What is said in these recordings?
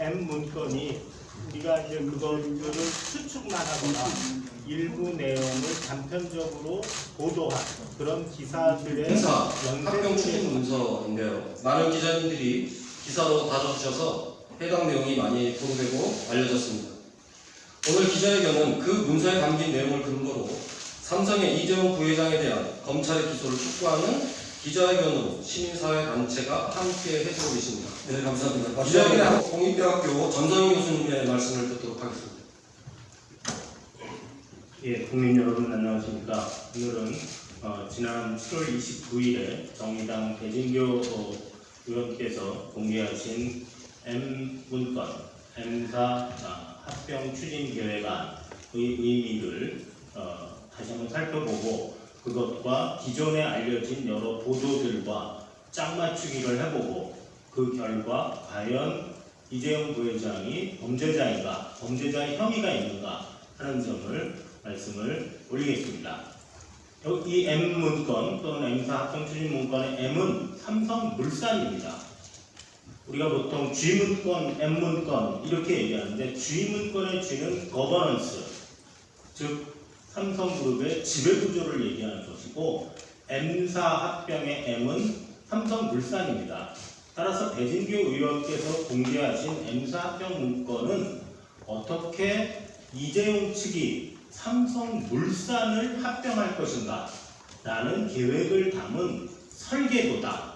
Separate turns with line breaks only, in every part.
M 문건이 우리가 이제 그거를 추측만 하거나 일부 내용을 단편적으로 보도한 그런 기사들의
행사 합병 추진
연쇄
문서인데요. 많은 기자님들이 기사로 다뤄주셔서 해당 내용이 많이 보도되고 알려졌습니다. 오늘 기자회견은 그 문서에 담긴 내용을 근거로 삼성의 이재용 부회장에 대한 검찰의 기소를 촉구하는 기자회견으로 시민사회 단체가 함께 해주고 계십니다.
네, 감사합니다.
기자회견 공익대학교 전성희 교수님의 말씀을 듣도록 하겠습니다.
예, 국민 여러분 안녕하십니까. 오늘은 어, 지난 7월 29일에 정의당 배진교 어, 의원께서 공개하신 M 문건, M사 아, 합병 추진 계획안의 의미를 어, 다시 한번 살펴보고 그것과 기존에 알려진 여러 보도들과 짝맞추기를 해보고 그 결과 과연 이재용 부회장이 범죄자인가, 범죄자의 혐의가 있는가 하는 점을 말씀을 올리겠습니다. 이 M 문건 또는 M사 합병 추진 문건의 M은 삼성 물산입니다. 우리가 보통 G 문건, M 문건 이렇게 얘기하는데 G 문건의 G는 거버넌스, 즉 삼성그룹의 지배구조를 얘기하는 것이고 M사 합병의 M은 삼성물산입니다. 따라서 배진규 의원께서 공개하신 M사 합병 문건은 어떻게 이재용 측이 삼성물산을 합병할 것인가 라는 계획을 담은 설계도다.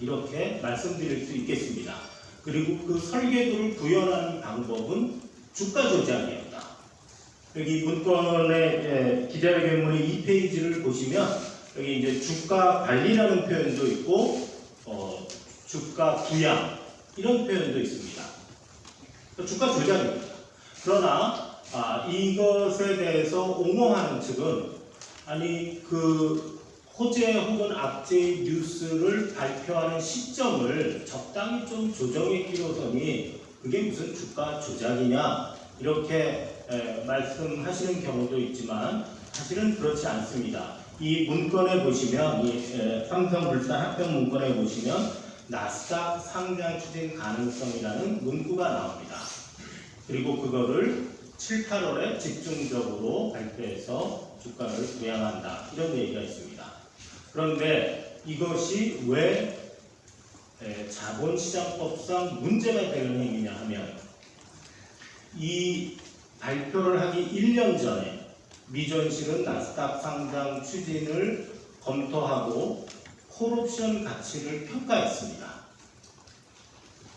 이렇게 말씀드릴 수 있겠습니다. 그리고 그 설계도를 구현하는 방법은 주가 조작이었다. 여기 문건의 예, 기자회견문의 2페이지를 보시면 여기 이제 주가 관리라는 표현도 있고 어, 주가 부양 이런 표현도 있습니다. 주가 조작입니다. 그러나 아, 이것에 대해서 옹호하는 측은 아니 그 호재 혹은 악재의 뉴스를 발표하는 시점을 적당히 좀 조정했기로서니 그게 무슨 주가 조작이냐 이렇게 에, 말씀하시는 경우도 있지만 사실은 그렇지 않습니다. 이 문건에 보시면 이 에, 삼성물산 합병 문건에 보시면 나스닥 상장 추진 가능성이라는 문구가 나옵니다. 그리고 그거를 7, 8월에 집중적으로 발표해서 주가를 부양한다 이런 얘기가 있습니다. 그런데 이것이 왜 에, 자본시장법상 문제가 되는 행위냐 하면 이 발표를 하기 1년 전에 미전실은 나스닥 상장 추진을 검토하고 콜옵션 가치를 평가했습니다.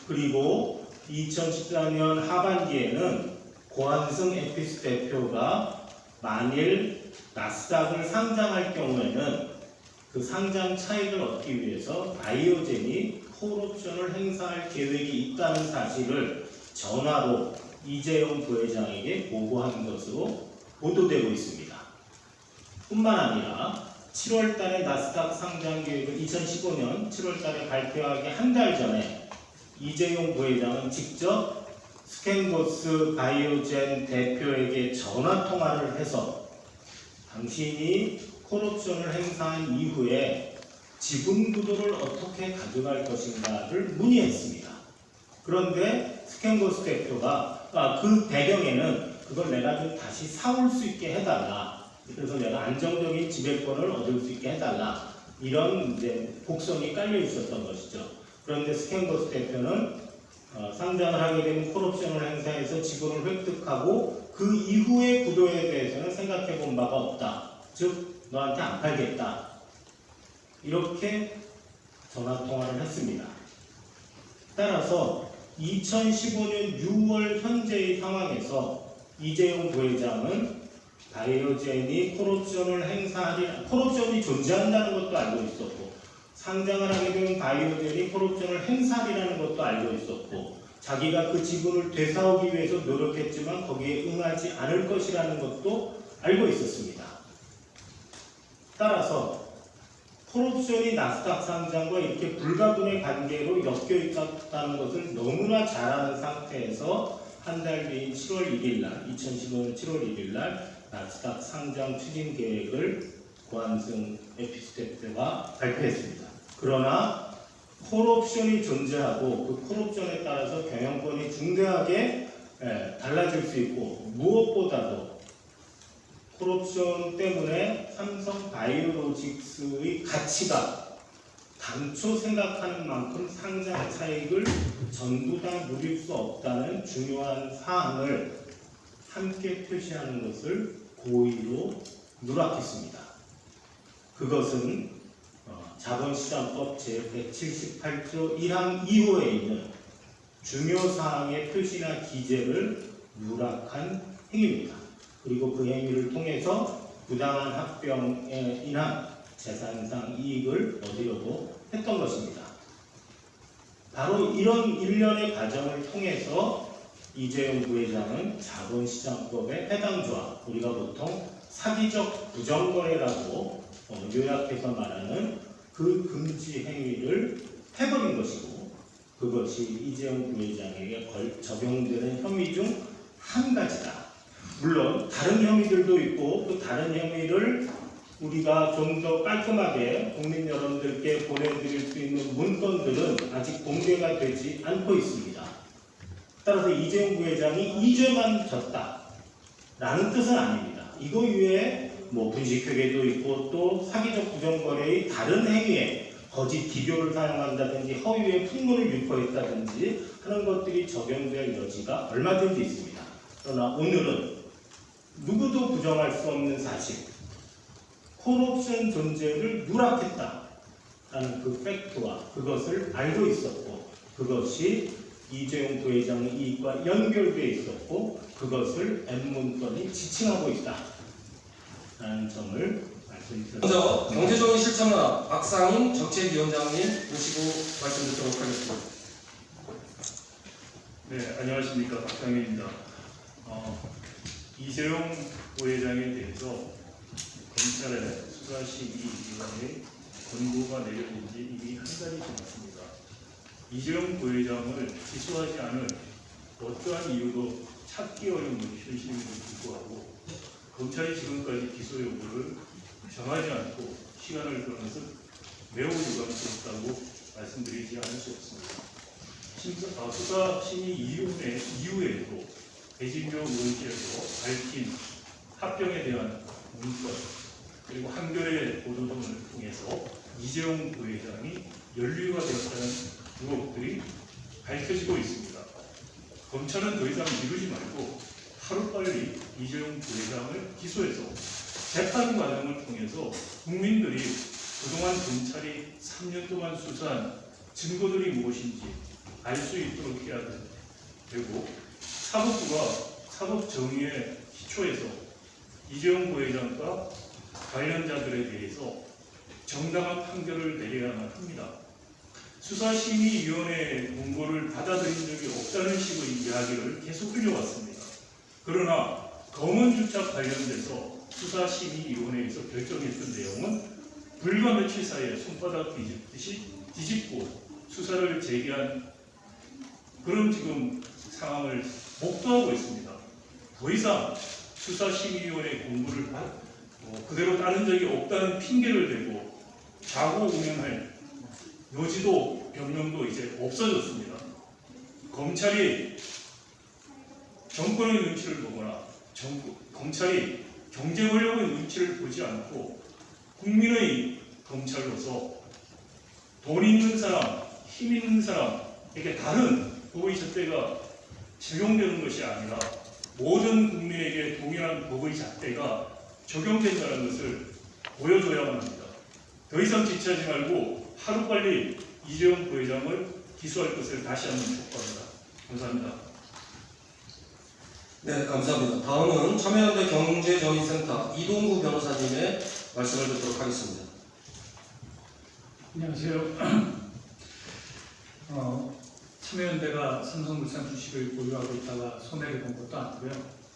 그리고 2014년 하반기에는 고한승 에피스 대표가 만일 나스닥을 상장할 경우에는 그 상장 차익을 얻기 위해서 바이오젠이 콜옵션을 행사할 계획이 있다는 사실을 전화로 이재용 부회장에게 보고한 것으로 보도되고 있습니다. 뿐만 아니라 7월 달에 나스닥 상장 계획을 2015년 7월 달에 발표하기 한 달 전에 이재용 부회장은 직접 스캔고스 바이오젠 대표에게 전화 통화를 해서 당신이 콜옵션을 행사한 이후에 지분 구도를 어떻게 가져갈 것인가를 문의했습니다. 그런데 스캔고스 대표가 아, 그 배경에는 그걸 내가 좀 다시 사올 수 있게 해달라. 그래서 내가 안정적인 지배권을 얻을 수 있게 해달라. 이런 이제 복선이 깔려 있었던 것이죠. 그런데 스캔고스 대표는 어, 상장을 하게 되면 콜옵션을 행사해서 지분을 획득하고 그 이후의 구도에 대해서는 생각해 본 바가 없다. 즉 너한테 안 팔겠다. 이렇게 전화 통화를 했습니다. 따라서 2015년 6월 현재의 상황에서 이재용 부회장은 바이오젠이 콜옵션을 행사하리, 콜옵션이 존재한다는 것도 알고 있었고, 상장을 하게 되면 바이오젠이 콜옵션을 행사하리라는 것도 알고 있었고, 자기가 그 지분을 되사오기 위해서 노력했지만 거기에 응하지 않을 것이라는 것도 알고 있었습니다. 따라서 콜옵션이 나스닥 상장과 이렇게 불가분의 관계로 엮여 있다는 것을 너무나 잘 아는 상태에서 한 달 뒤인 7월 1일 날, 2015년 7월 1일 날 나스닥 상장 추진 계획을 고한승 에피스테프가 발표했습니다. 그러나 콜옵션이 존재하고 그 콜옵션에 따라서 경영권이 중대하게 예, 달라질 수 있고 무엇보다도 콜옵션 때문에 삼성 바이오로직스의 가치가 당초 생각하는 만큼 상장 차익을 전부 다 누릴 수 없다는 중요한 사항을 함께 표시하는 것을 고의로 누락했습니다. 그것은 어, 자본시장법 제178조 1항 2호에 있는 중요 사항의 표시나 기재를 누락한 행위입니다. 그리고 그 행위를 통해서 부당한 합병에 인한 재산상 이익을 얻으려고 했던 것입니다. 바로 이런 일련의 과정을 통해서 이재용 부회장은 자본시장법의 해당 조항, 우리가 보통 사기적 부정거래라고 어, 요약해서 말하는 그 금지 행위를 해버린 것이고 그것이 이재용 부회장에게 걸- 적용되는 혐의 중 한 가지다. 물론 다른 혐의들도 있고 그 다른 혐의를 우리가 좀 더 깔끔하게 국민 여러분들께 보내드릴 수 있는 문건들은 아직 공개가 되지 않고 있습니다. 따라서 이재용 부회장이 이 죄만 졌다 라는 뜻은 아닙니다. 이거 이외에 뭐 분식회계도 있고 또 사기적 부정거래의 다른 행위에 거짓 기교를 사용한다든지 허위의 풍문을 유포했다든지 하는 것들이 적용될 여지가 얼마든지 있습니다. 그러나 오늘은 누구도 부정할 수 없는 사실, 콜옵션 존재를 누락했다라는 그 팩트와 그것을 알고 있었고 그것이 이재용 부회장의 이익과 연결되어 있었고 그것을 N문건이 지칭하고 있다 라는 점을 말씀드렸습니다.
먼저 경제적인 실천나 박상인 정책위원장님 모시고 말씀 듣도록 하겠습니다.
네, 안녕하십니까 박상현입니다. 어, 이재용 부회장에 대해서 검찰의 수사심의위원회 권고가 내려진 지 이미 한 달이 지났습니다. 이재용 부회장을 기소하지 않을 어떠한 이유도 찾기 어려운 현실임에도 불구하고 검찰이 지금까지 기소 여부를 정하지 않고 시간을 것은 매우 유감스럽다고 말씀드리지 않을 수 없습니다. 심사, 아, 수사심의위원회 이후에도 배진교 의원실에서 밝힌 합병에 대한 문건 그리고 한겨레 보도 등을 통해서 이재용 부회장이 연루가 되었다는 의혹들이 밝혀지고 있습니다. 검찰은 더 이상 미루지 말고 하루빨리 이재용 부회장을 기소해서 재판 과정을 통해서 국민들이 그동안 검찰이 3년 동안 수사한 증거들이 무엇인지 알 수 있도록 해야 되고 사법부가 사법 정의의 기초에서 이재용 부회장과 관련자들에 대해서 정당한 판결을 내려야만 합니다. 수사심의위원회 공고를 받아들인 적이 없다는 식의 이야기를 계속 흘려왔습니다. 그러나 검은 주차 관련돼서 수사심의위원회에서 결정했던 내용은 불과 며칠 사이에 손바닥 뒤집듯이 뒤집고 수사를 재개한 그런 지금 상황을 목도하고 있습니다. 더 이상 수사심의위원회 공부를 하- 어, 그대로 따른 적이 없다는 핑계를 대고 자고 운영할 요지도 변명도 이제 없어졌습니다. 검찰이 정권의 눈치를 보거나 정, 검찰이 경제 권력의 눈치를 보지 않고 국민의 검찰로서 돈 있는 사람, 힘 있는 사람에게 다른 법의 잣대가 적용되는 것이 아니라 모든 국민에게 동일한 법의 잣대가 적용된다는 것을 보여줘야만 합니다. 더 이상 지체하지 말고 하루빨리 이재용 부회장을 기소할 것을 다시 한번 촉구합니다. 감사합니다.
네, 감사합니다. 다음은 참여연대 경제정의센터 이동구 변호사님의 말씀을 듣도록 하겠습니다.
안녕하세요. 어, 참여연대가 삼성물산 주식을 보유하고 있다가 손해를 본 것도 아니고요.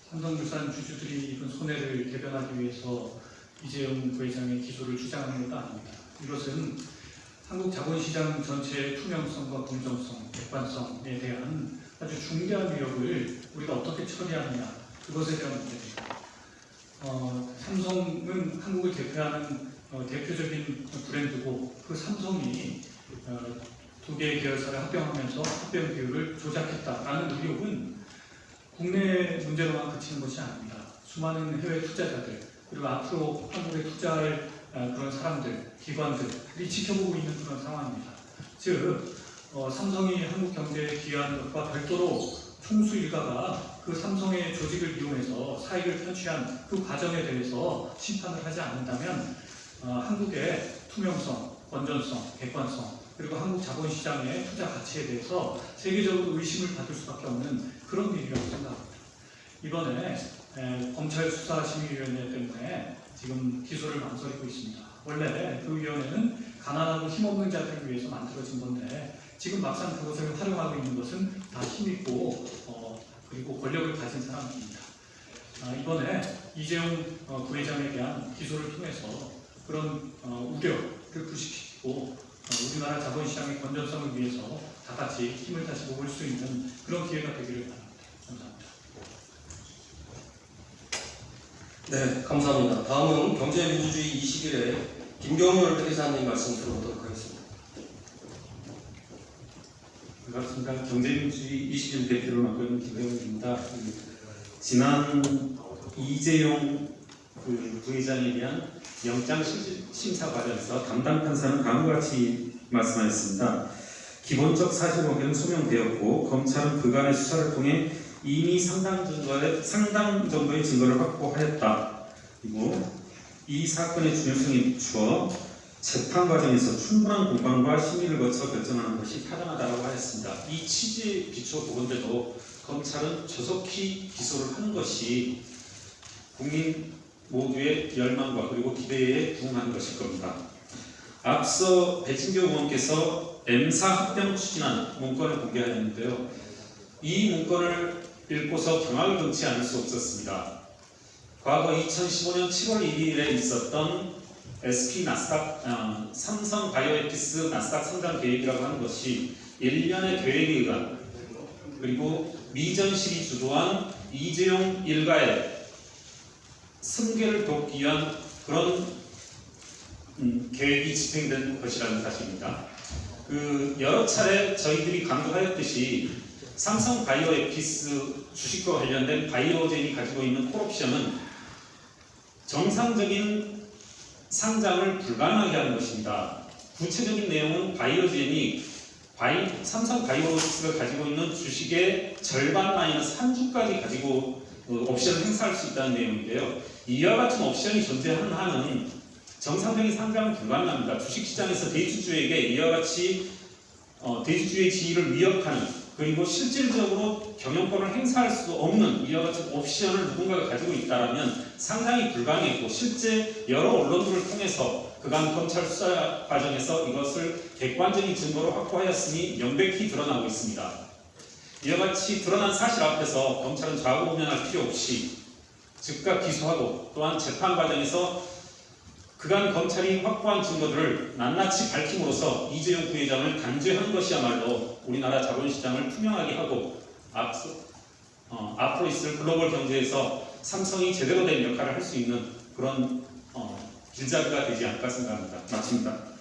삼성물산 주주들이 입은 손해를 대변하기 위해서 이재용 부회장의 기소를 주장하는 것도 아닙니다. 이것은 한국 자본시장 전체의 투명성과 공정성, 객관성에 대한 아주 중대한 위협을 우리가 어떻게 처리하느냐 그것에 대한 문제입니다. 어, 삼성은 한국을 대표하는 어, 대표적인 브랜드고 그 삼성이 어, 두 개의 계열사를 합병하면서 합병 비율을 조작했다라는 의혹은 국내 문제로만 그치는 것이 아닙니다. 수많은 해외 투자자들 그리고 앞으로 한국에 투자할 어, 그런 사람들, 기관들이 지켜보고 있는 그런 상황입니다. 즉 어, 삼성이 한국 경제에 기여한 것과 별도로 총수 일가가 그 삼성의 조직을 이용해서 사익을 편취한 그 과정에 대해서 심판을 하지 않는다면 어, 한국의 투명성, 건전성, 객관성 그리고 한국 자본시장의 투자 가치에 대해서 세계적으로 의심을 받을 수밖에 없는 그런 일이라고 생각합니다. 이번에 에, 검찰 수사심의위원회 때문에 지금 기소를 망설이고 있습니다. 원래 그 위원회는 가난하고 힘없는 자들을 위해서 만들어진 건데 지금 막상 그것을 활용하고 있는 것은 다 힘있고 어, 그리고 권력을 가진 사람들입니다. 아, 이번에 이재용 어, 부회장에 대한 기소를 통해서 그런 어, 우려 를 불식시키고 어, 우리나라 자본시장의 건전성을 위해서 다 같이 힘을 다시 모을 수 있는 그런 기회가 되기를 바랍니다. 감사합니다.
네, 감사합니다. 다음은 경제민주주의 21회 김경률 회장님 말씀 들어보도록 하겠습니다.
반갑습니다. 경제민주주의 21 대표를 맡고 있는 김병훈입니다. 그 지난 이재용 그 부회장에 대한 영장 심- 심사 과정에서 담당 판사는 다음과 같이 말씀하였습니다. 기본적 사실 관계는 소명되었고 검찰은 그간의 수사를 통해 이미 상당 정도의 상당 정도의 증거를 확보하였다. 그리고 이 사건의 중요성에 비추어 재판 과정에서 충분한 공방과 심의를 거쳐 결정하는 것이 타당하다고 하였습니다. 이 취지에 비추어 보건대도 검찰은 조속히 기소를 하는 것이 국민 모두의 열망과 그리고 기대에 부응하는 것일 겁니다. 앞서 배진교 의원께서 M사 합병 추진안 문건을 공개하였는데요. 이 문건을 읽고서 경악을 금치 않을 수 없었습니다. 과거 2015년 7월 1일에 있었던 SP 나스닥 어, 삼성 바이오에피스 나스닥 상장 계획이라고 하는 것이 일련의 계획에 의한 그리고 미전 실이 주도한 이재용 일가의 승계를 돕기 위한 그런 음, 계획이 집행된 것이라는 사실입니다. 그 여러 차례 저희들이 강조하였듯이 삼성 바이오 에피스 주식과 관련된 바이오젠이 가지고 있는 콜옵션은 정상적인 상장을 불가능하게 하는 것입니다. 구체적인 내용은 바이오젠이 바이, 삼성 바이오로스가 가지고 있는 주식의 절반 마이너스 한 주까지 가지고 어, 옵션을 행사할 수 있다는 내용인데요. 이와 같은 옵션이 존재하는 한은 정상적인 상장은 불가능합니다. 주식시장에서 대주주에게 이와 같이 어, 대주주의 지위를 위협하는 그리고 실질적으로 경영권을 행사할 수 없는 이와 같은 옵션을 누군가가 가지고 있다면 상당히 불가능했고 실제 여러 언론들을 통해서 그간 검찰 수사 과정에서 이것을 객관적인 증거로 확보하였으니 명백히 드러나고 있습니다. 이와 같이 드러난 사실 앞에서 검찰은 좌우우면할 필요 없이 즉각 기소하고 또한 재판 과정에서 그간 검찰이 확보한 증거들을 낱낱이 밝힘으로써 이재용 부회장을 단죄한 것이야말로 우리나라 자본시장을 투명하게 하고 앞서, 어, 앞으로 있을 글로벌 경제에서 삼성이 제대로 된 역할을 할 수 있는 그런 어, 길잡이가 되지 않을까 생각합니다. 마칩니다.